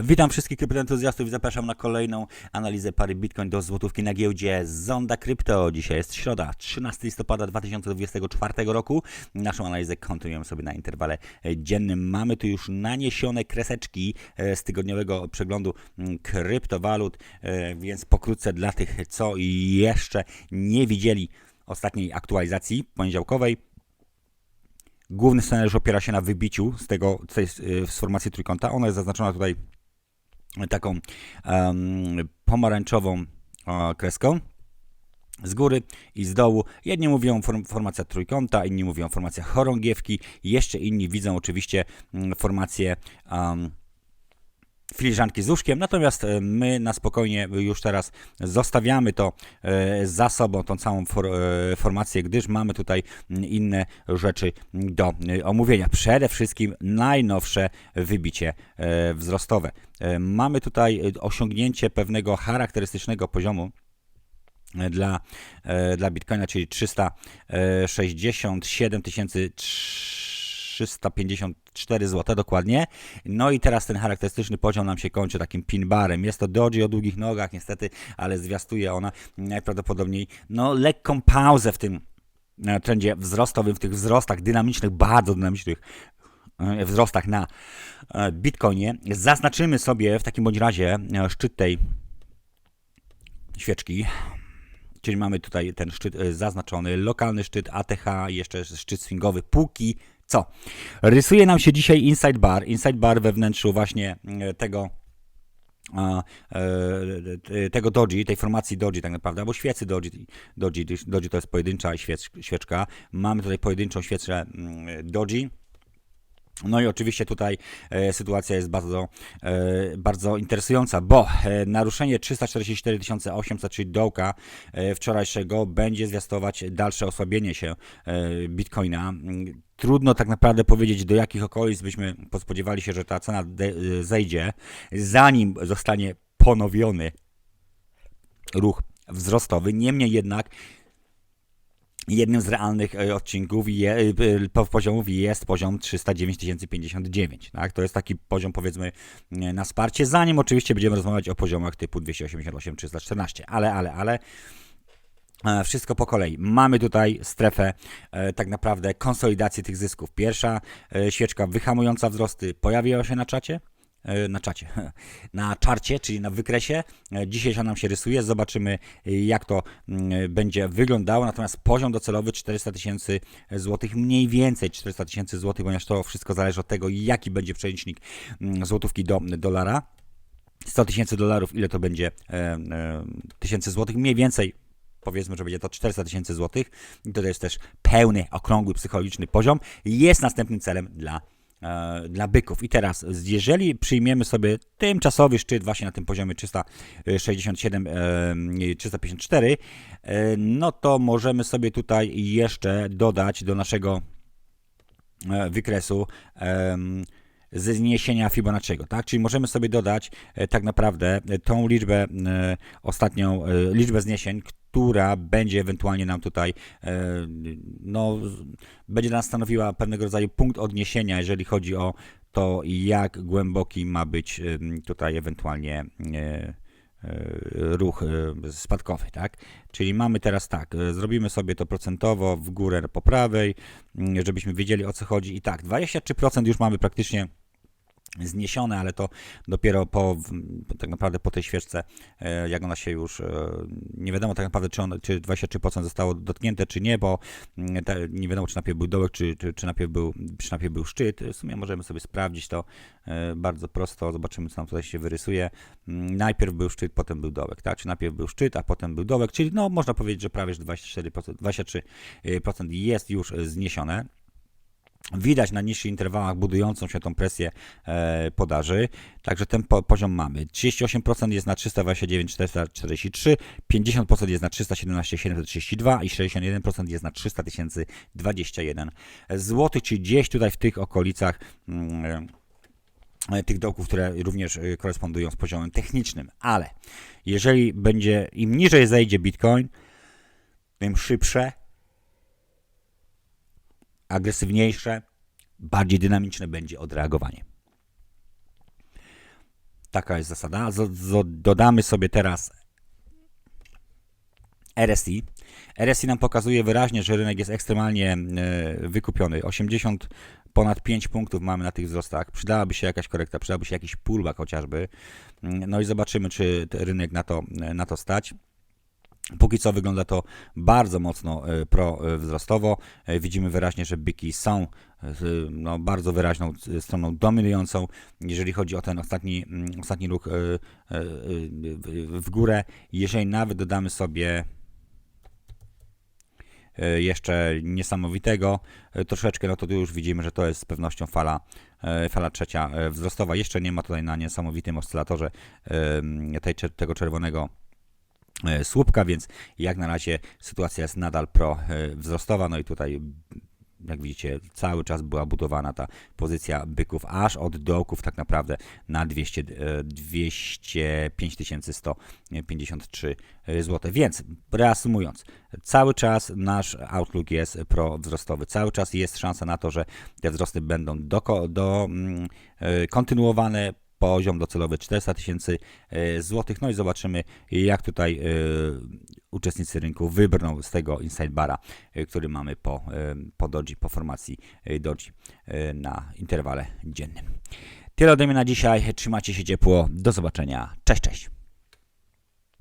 Witam wszystkich kryptoentuzjastów i zapraszam na kolejną analizę pary Bitcoin do złotówki na giełdzie Zonda Krypto. Dzisiaj jest środa, 13 listopada 2024 roku. Naszą analizę kontynuujemy sobie na interwale dziennym. Mamy tu już naniesione kreseczki e, z tygodniowego przeglądu mm, kryptowalut, e, więc pokrótce dla tych, co jeszcze nie widzieli ostatniej aktualizacji poniedziałkowej. Główny scenariusz opiera się na wybiciu z tego, z, y, z formacji trójkąta. Ona jest zaznaczona tutaj taką em, pomarańczową e, kreską z góry i z dołu. Jedni mówią form, formacja trójkąta, inni mówią formacja chorągiewki, jeszcze inni widzą oczywiście mm, formację em, filiżanki z łóżkiem, natomiast e, my na spokojnie już teraz zostawiamy to e, za sobą, tą całą for, e, formację, gdyż mamy tutaj inne rzeczy do omówienia. Przede wszystkim najnowsze wybicie wzrostowe. Mamy tutaj osiągnięcie pewnego charakterystycznego poziomu dla, dla Bitcoina, czyli 367 354 zł dokładnie. No i teraz ten charakterystyczny poziom nam się kończy takim pin barem. Jest to doji o długich nogach niestety, ale zwiastuje ona najprawdopodobniej no lekką pauzę w tym e, trendzie wzrostowym, w tych wzrostach dynamicznych, bardzo dynamicznych e, wzrostach na e, Bitcoinie. Zaznaczymy sobie w takim bądź razie szczyt tej świeczki. Czyli mamy tutaj ten szczyt zaznaczony, lokalny szczyt ATH, jeszcze szczyt swingowy, póki co. Rysuje nam się dzisiaj inside bar, inside bar we wnętrzu właśnie e, tego a, e, e, tego doji, tej formacji doji tak naprawdę, albo świecy doji, doji, doji to jest pojedyncza świecz, świeczka. Mamy tutaj pojedynczą świeczkę mm, doji. No i oczywiście tutaj e, sytuacja jest bardzo, e, bardzo interesująca, bo e, naruszenie 344 800, czyli dołka e, wczorajszego, będzie zwiastować dalsze osłabienie się e, Bitcoina. Trudno tak naprawdę powiedzieć, do jakich okolic byśmy spodziewali się, że ta cena e, zejdzie, zanim zostanie ponowiony ruch wzrostowy. Niemniej jednak jednym z realnych e, odcinków je, e, po- poziomów jest poziom 309 059. Tak? To jest taki poziom powiedzmy e, na wsparcie, zanim oczywiście będziemy rozmawiać o poziomach typu 288 314. Ale, ale, ale Wszystko po kolei. Mamy tutaj strefę e, tak naprawdę konsolidacji tych zysków. Pierwsza e, świeczka wyhamująca wzrosty pojawiła się na czacie. E, Na czacie, na czarcie, czyli na wykresie. E, Dzisiaj się nam się rysuje. Zobaczymy, e, jak to mm, będzie wyglądało. Natomiast poziom docelowy 400 tysięcy złotych, mniej więcej 400 tysięcy złotych, ponieważ to wszystko zależy od tego, jaki będzie przelicznik mm, złotówki do dolara. 100 tysięcy dolarów, ile to będzie tysięcy złotych? Mniej więcej powiedzmy, że będzie to 400 tysięcy złotych. I to jest też pełny, okrągły, psychologiczny poziom. Jest następnym celem dla, dla byków. I teraz, jeżeli przyjmiemy sobie tymczasowy szczyt właśnie na tym poziomie 367, e, 354, e, no to możemy sobie tutaj jeszcze dodać do naszego e, wykresu ze zniesienia Fibonacciego, tak? Czyli możemy sobie dodać e, tak naprawdę e, tą liczbę, e, ostatnią e, liczbę zniesień, która będzie ewentualnie nam tutaj, e, no, będzie nas stanowiła pewnego rodzaju punkt odniesienia, jeżeli chodzi o to, jak głęboki ma być em, tutaj ewentualnie e, e, ruch e, spadkowy, tak? Czyli mamy teraz tak, e, zrobimy sobie to procentowo w górę po prawej, żebyśmy wiedzieli o co chodzi. I tak, 23% już mamy praktycznie zniesione, ale to dopiero po, tak naprawdę po tej świeczce, e, jak ona się już, e, nie wiadomo tak naprawdę, czy, on, czy 23% zostało dotknięte, czy nie, bo mm, te, nie wiadomo, czy najpierw był dołek, czy, czy, czy, najpierw był, czy najpierw był szczyt. W sumie możemy sobie sprawdzić to e, bardzo prosto, zobaczymy, co nam tutaj się wyrysuje. Mm, Najpierw był szczyt, potem był dołek, tak? Czy najpierw był szczyt, a potem był dołek, czyli no, można powiedzieć, że prawie że 24%, 23% jest już zniesione. Widać na niższych interwałach budującą się tą presję e, podaży, także ten po, poziom mamy. 38% jest na 329 443, 50% jest na 317 732 i 61% jest na 300 021 zł, czyli gdzieś tutaj w tych okolicach mm, e, tych dołków, które również e, korespondują z poziomem technicznym. Ale jeżeli będzie, im niżej zejdzie Bitcoin, tym szybsze agresywniejsze, bardziej dynamiczne będzie odreagowanie. Taka jest zasada. Dodamy sobie teraz RSI. RSI nam pokazuje wyraźnie, że rynek jest ekstremalnie e, wykupiony. 80 ponad 5 punktów mamy na tych wzrostach. Przydałaby się jakaś korekta, przydałaby się jakiś pullback chociażby. Mm, No i zobaczymy, czy rynek na to, na to stać. Póki co wygląda to bardzo mocno e, pro-wzrostowo. E, Widzimy wyraźnie, że byki są e, no, bardzo wyraźną stroną dominującą, jeżeli chodzi o ten ostatni, mm, ostatni ruch w- górę. Jeżeli nawet dodamy sobie jeszcze niesamowitego troszeczkę, no to tu już widzimy, że to jest z pewnością fala, fala trzecia wzrostowa. Jeszcze nie ma tutaj na niesamowitym oscylatorze tej, tego czerwonego słupka, więc jak na razie sytuacja jest nadal pro e, wzrostowa. No i tutaj, jak widzicie, cały czas była budowana ta pozycja byków, aż od dołków tak naprawdę na 200, e, 205 153 zł. Więc reasumując, cały czas nasz outlook jest pro-wzrostowy. Cały czas jest szansa na to, że te wzrosty będą do, do, mm, e, kontynuowane poziom docelowy 400 tysięcy e, złotych. No i zobaczymy, jak tutaj e, uczestnicy rynku wybrną z tego inside bara, e, który mamy po, po doji, po formacji doji na interwale dziennym. Tyle ode mnie na dzisiaj. Trzymajcie się ciepło. Do zobaczenia. Cześć, cześć.